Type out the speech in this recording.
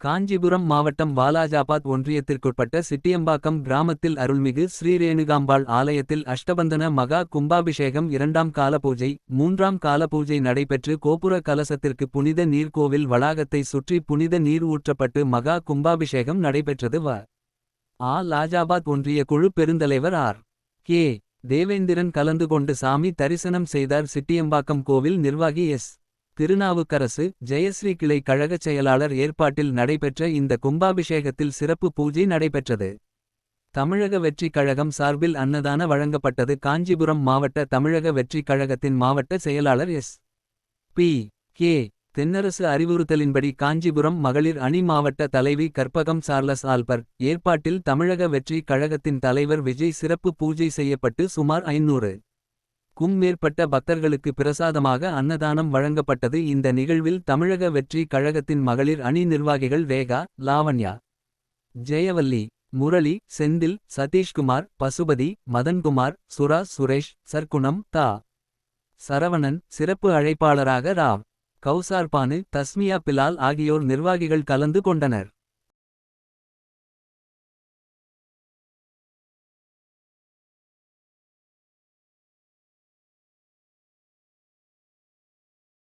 காஞ்சிபுரம் மாவட்டம் வாலாஜாபாத் ஒன்றியத்திற்குட்பட்ட சிட்டியம்பாக்கம் கிராமத்தில் அருள்மிகு ஸ்ரீரேணுகாம்பாள் ஆலயத்தில் அஷ்டபந்தன மகா கும்பாபிஷேகம் இரண்டாம் கால பூஜை மூன்றாம் கால பூஜை நடைபெற்று கோபுர கலசத்திற்கு புனித நீர்கோவில் வளாகத்தை சுற்றி புனித நீர் ஊற்றப்பட்டு மகா கும்பாபிஷேகம் நடைபெற்றது. வ. ஆ. லாஜாபாத் ஒன்றிய குழு பெருந்தலைவர் ஆர். கே. தேவேந்திரன் கலந்து கொண்டு சாமி தரிசனம் செய்தார் சிட்டியம்பாக்கம் கோவில் நிர்வாகி எஸ். திருநாவுக்கரசு ஜெயஸ்ரீ கிளை கழகச் செயலாளர் ஏற்பாட்டில் நடைபெற்ற இந்த கும்பாபிஷேகத்தில் சிறப்பு பூஜை நடைபெற்றது. தமிழக வெற்றிக் கழகம் சார்பில் அன்னதான வழங்கப்பட்டது காஞ்சிபுரம் மாவட்ட தமிழக வெற்றிக் கழகத்தின் மாவட்ட செயலாளர் எஸ். பி. கே. தென்னரசு அறிவுறுத்தலின்படி காஞ்சிபுரம் மகளிர் அணி மாவட்ட தலைவி கற்பகம் சார்லஸ் ஆல்பர் ஏற்பாட்டில் தமிழக வெற்றிக் கழகத்தின் தலைவர் விஜய் சிறப்பு பூஜை செய்யப்பட்டு சுமார் ஐநூறு க்கும் மேற்பட்ட பக்தர்களுக்கு பிரசாதமாக அன்னதானம் வழங்கப்பட்டது. இந்த நிகழ்வில் தமிழக வெற்றி கழகத்தின் மகளிர் அணி நிர்வாகிகள் வேகா லாவண்யா ஜெயவல்லி முரளி செந்தில் சதீஷ்குமார் பசுபதி மதன்குமார் சுரா சுரேஷ் சர்க்குணம் தா. சரவணன் சிறப்பு அழைப்பாளராக ராவ் கௌசார்பானு தஸ்மியா பிலால் ஆகியோர் நிர்வாகிகள் கலந்து கொண்டனர்.